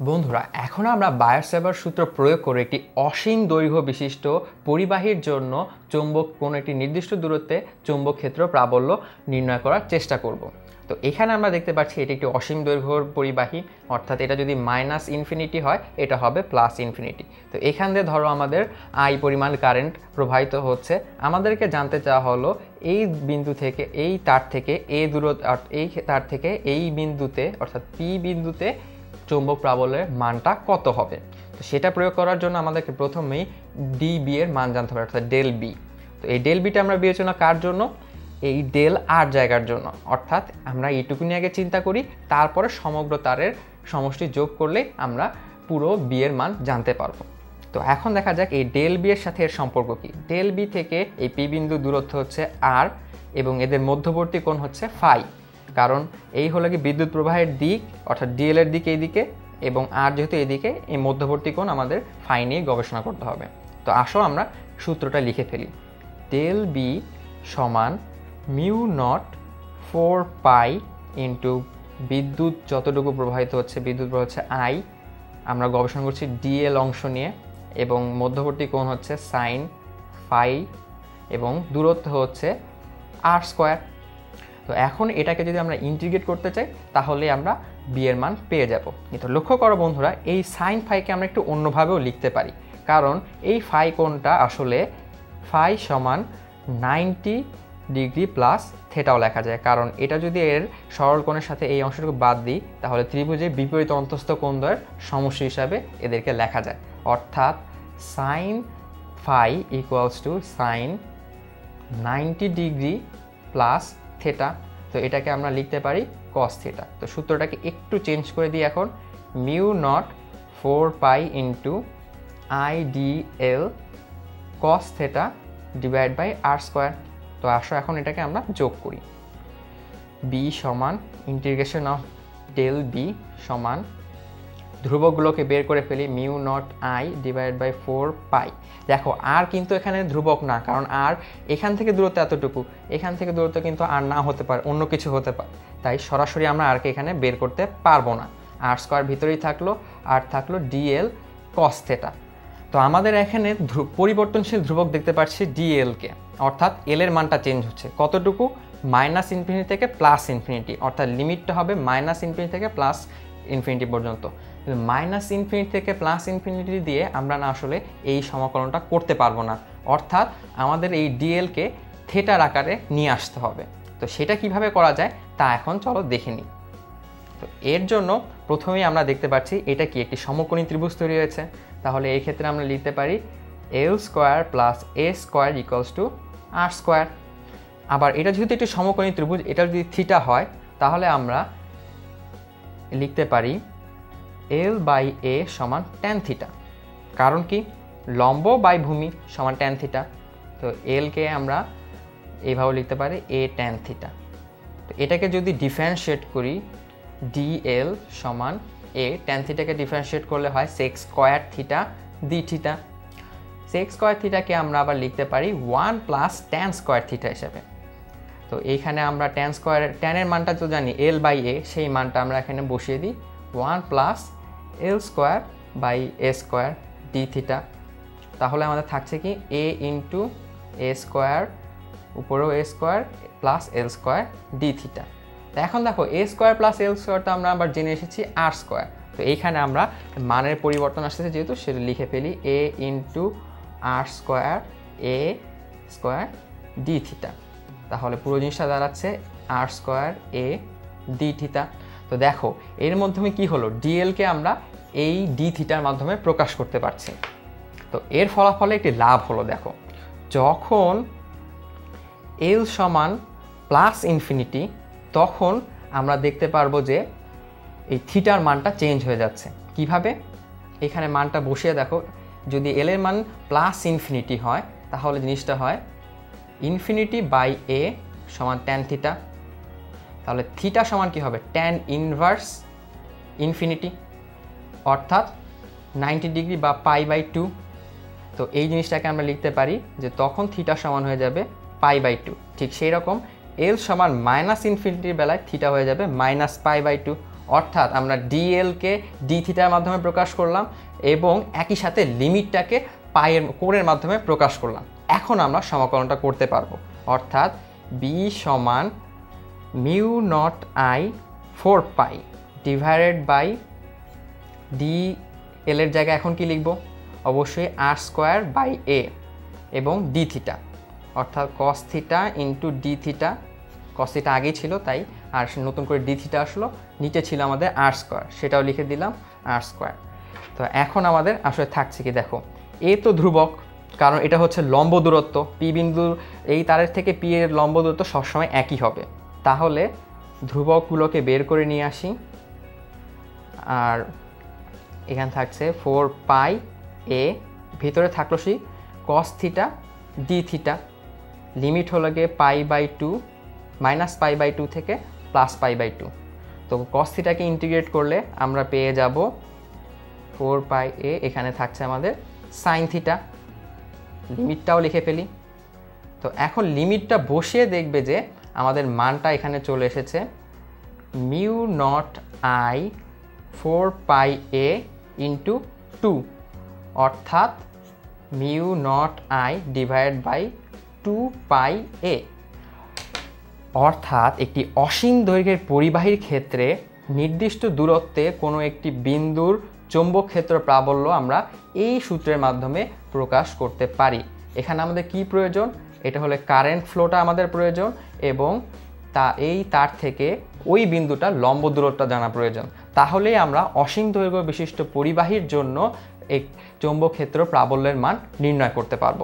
বন্ধুরা, এখন আমরা বায়োসেভার সূত্র প্রয়োগ করে একটি অসীম দৈর্ঘ্য বিশিষ্ট পরিবাহীর জন্য চৌম্বক কোনো একটি নির্দিষ্ট দূরত্বে চৌম্বক ক্ষেত্র প্রাবল্য নির্ণয় করার চেষ্টা করব। তো এখানে আমরা দেখতে পাচ্ছি এটি একটি অসীম দৈর্ঘ্যর পরিবাহী, অর্থাৎ এটা যদি মাইনাস ইনফিনিটি হয়, এটা হবে প্লাস ইনফিনিটি। তো এখান দিয়ে ধরো আমাদের আই পরিমাণ কারেন্ট প্রবাহিত হচ্ছে। আমাদেরকে জানতে চাওয়া হলো, এই বিন্দু থেকে, এই তার থেকে, এ দূরত্ব, এই তার থেকে এই বিন্দুতে, অর্থাৎ পি বিন্দুতে চৌম্বক প্রাবল্যের মানটা কত হবে? তো সেটা প্রয়োগ করার জন্য আমাদেরকে প্রথমেই ডি বি এর মান জানতে হবে, অর্থাৎ ডেল বি তো এই ডেল বিটা আমরা বিবেচনা কার জন্য? এই ডেল আর জায়গার জন্য। অর্থাৎ আমরা এইটুকুনি আগে চিন্তা করি, তারপরে সমগ্র তারের সমষ্টি যোগ করলে আমরা পুরো বি এর মান জানতে পারব। তো এখন দেখা যাক এই ডেল বি এর সাথে এর সম্পর্ক কি। ডেল বি থেকে এই পি বিন্দু দূরত্ব হচ্ছে আর এবং এদের মধ্যবর্তী কোণ হচ্ছে ফাই কারণ এই হলো কি বিদ্যুৎ প্রবাহের দিক, অর্থাৎ ডিএল এর দিক এইদিকে এবং আর যেহেতু এদিকে এই মধ্যবর্তী কোণ আমাদের ফাই নিয়ে গবেষণা করতে হবে। তো আসো আমরা সূত্রটা লিখে ফেলি। ডেল বি সমান mu naught four pi into বিদ্যুৎ যতটুকু প্রবাহিত হচ্ছে, বিদ্যুৎ প্রবাহ হচ্ছে আই আমরা গবেষণা করছি ডিএল অংশ নিয়ে এবং মধ্যবর্তী কোণ হচ্ছে সাইন ফাই এবং দূরত্ব হচ্ছে আর স্কোয়ার তো এখন এটাকে যদি আমরা ইন্টিগ্রেট করতে চাই, তাহলে আমরা বি এর মান পেয়ে যাব। কিন্তু লক্ষ্য করো বন্ধুরা, এই সাইন ফাইকে আমরা একটু অন্যভাবেও লিখতে পারি। কারণ এই ফাই কোণটা আসলে ফাই সমান নাইনটি ডিগ্রি প্লাস থেটাও লেখা যায়। কারণ এটা যদি এর সরল কোণের সাথে এই অংশটুকু বাদ দিই, তাহলে ত্রিভুজের বিপরীত অন্তস্থ কোণদ্বয়ের সমস্যা হিসাবে এদেরকে লেখা যায়। অর্থাৎ sine phi equals to sine ninety degree plus theta তো এটাকে আমরা লিখতে পারি কস থেটা তো সূত্রটাকে একটু চেঞ্জ করে দিই এখন। Mu naught four pi into I D L cos theta divide by R square তো আসো এখন এটাকে আমরা যোগ করি। বি সমান ইন্টিগ্রেশন অফ ডেল বি সমান ধ্রুবকগুলোকে বের করে ফেলি, mu naught I divide by four pi. দেখো, আর কিন্তু এখানে ধ্রুবক না, কারণ আর এখান থেকে দূরত্ব এতটুকু, এখান থেকে দূরত্ব কিন্তু আর না হতে পারে, অন্য কিছু হতে পারে। তাই সরাসরি আমরা আরকে এখানে বের করতে পারব না। আর স্কোয়ার ভিতরেই থাকল, আর থাকল ডিএল কস্থেটা তো আমাদের এখানে পরিবর্তনশীল ধ্রুবক দেখতে পাচ্ছি ডিএলকে অর্থাৎ এল এর মানটা চেঞ্জ হচ্ছে। কতটুকু? মাইনাস ইনফিনিটি থেকে প্লাস ইনফিনিটি, অর্থাৎ লিমিটটা হবে মাইনাস ইনফিনিটি থেকে প্লাস ইনফিনিটি পর্যন্ত। মাইনাস ইনফিনিটি থেকে প্লাস ইনফিনিটি দিয়ে আমরা না আসলে এই সমাকলনটা করতে পারব না। অর্থাৎ আমাদের এই ডিএলকে থেটার আকারে নিয়ে আসতে হবে। তো সেটা কীভাবে করা যায় তা এখন চলো দেখে নিই। তো এর জন্য প্রথমেই আমরা দেখতে পাচ্ছি এটা কি একটি সমকোণী ত্রিভুজ তৈরি হয়েছে। তাহলে এই ক্ষেত্রে আমরা লিখতে পারি L square plus A square equals to R square আবার এটা যেহেতু একটি সমকোণী ত্রিভুজ, এটা যদি থিটা হয়, তাহলে আমরা লিখতে পারি এল বাই এ সমান ট্যান থিটা কারণ কি? লম্ব বাই ভূমি সমান ট্যান থিটা তো এলকে আমরা এইভাবে লিখতে পারি এ ট্যান থিটা তো এটাকে যদি ডিফারেন্সিয়েট করি ডি এল সমান এ ট্যান থিটাকে ডিফারেন্সিয়েট করলে হয় sec square theta D theta sec square থিটাকে আমরা আবার লিখতে পারি one plus tan square theta হিসাবে। তো এইখানে আমরা ট্যান স্কোয়ার ট্যানের মানটা তো জানি এল বাই এ সেই মানটা আমরা এখানে বসিয়ে দিই। One plus L square by A square D theta. তাহলে আমাদের থাকছে কি এ ইন্টু এ স্কোয়ার উপরেও A square plus L square D theta. তো এখন দেখো এ স্কোয়ার প্লাস এল স্কোয়ারটা আমরা আবার জেনে এসেছি আর স্কোয়ার। তো এইখানে আমরা মানের পরিবর্তন আসতেছে যেহেতু সেটা লিখে ফেলি A into R square A square D theta. তাহলে পুরো জিনিসটা দাঁড়াচ্ছে R square A D theta. তো দেখো, এর মাধ্যমে কি হলো? ডিএলকে আমরা এই ডি থিটার মাধ্যমে প্রকাশ করতে পারছি। তো এর ফলাফলে একটি লাভ হলো, দেখো। যখন এল সমান প্লাস ইনফিনিটি তখন আমরা দেখতে পারব যে এই থিটার মানটা চেঞ্জ হয়ে যাচ্ছে। কীভাবে? এখানে মানটা বসিয়ে দেখো, যদি এল এর মান প্লাস ইনফিনিটি হয়, তাহলে জিনিসটা হয় ইনফিনিটি বাই এ সমান ট্যান থিটা তাহলে থিটা সমান কি হবে? ট্যান ইনভার্স ইনফিনিটি অর্থাৎ নাইনটি ডিগ্রি বা পাই বাই টু তো এই জিনিসটাকে আমরা লিখতে পারি যে তখন থিটা সমান হয়ে যাবে পাই বাই টু ঠিক সেই রকম এল সমান মাইনাস ইনফিনিটির বেলায় থিটা হয়ে যাবে মাইনাস পাই বাই টু অর্থাৎ আমরা ডিএলকে ডি থিটার মাধ্যমে প্রকাশ করলাম এবং একই সাথে লিমিটটাকে পায়ের কোণের মাধ্যমে প্রকাশ করলাম। এখন আমরা সমাকলনটা করতে পারব। অর্থাৎ বি সমান mu naught I four pi divided by D L এর জায়গায় এখন কি লিখব? অবশ্যই আর স্কোয়ার বাই এ এবং ডি থিটা। অর্থাৎ cos theta into D theta. Cos theta আগেই ছিল, তাই আর নতুন করে ডি থিটা আসলো, নিচে ছিল আমাদের আর স্কোয়ার, সেটাও লিখে দিলাম আর স্কোয়ার। তো এখন আমাদের আসলে থাকছে কি, দেখো, এ তো ধ্রুবক, কারণ এটা হচ্ছে লম্ব দূরত্ব, পি বিন্দু এই তারের থেকে পি এর লম্ব দূরত্ব সবসময় একই হবে। তাহলে ধ্রুবকগুলোকে বের করে নিয়ে আসি। আর এখানে থাকছে ফোর পাই এ, ভিতরে থাকল সেই cos theta D theta limit হলো গিয়ে pi by two, minus pi by two থেকে প্লাস পাই বাই টু। তো কস থিটাকে ইন্টিগ্রেট করলে আমরা পেয়ে যাব ফোর পাই এ, এখানে থাকছে আমাদের সাইন থিটা লিমিটটাও লিখে ফেলি। তো এখন লিমিটটা বসিয়ে দেখবে যে আমাদের মানটা এখানে চলে এসেছে। Mu naught I four pi A into two. অর্থাৎ mu naught I divide by two pi A. অর্থাৎ একটি অসীম দৈর্ঘ্যের পরিবাহীর ক্ষেত্রে নির্দিষ্ট দূরত্বে কোনো একটি বিন্দুর চৌম্বক ক্ষেত্র প্রাবল্য আমরা এই সূত্রের মাধ্যমে প্রকাশ করতে পারি। এখানে আমাদের কি প্রয়োজন? এটা হলে কারেন্ট ফ্লোটা আমাদের প্রয়োজন। এবং তা এই তার থেকে ওই বিন্দুটা লম্ব দূরত্বটা জানা প্রয়োজন। তাহলেই আমরা অসীম দৈর্ঘ্য বিশিষ্ট পরিবাহীর জন্য এক চৌম্বক ক্ষেত্র প্রাবল্যের মান নির্ণয় করতে পারব।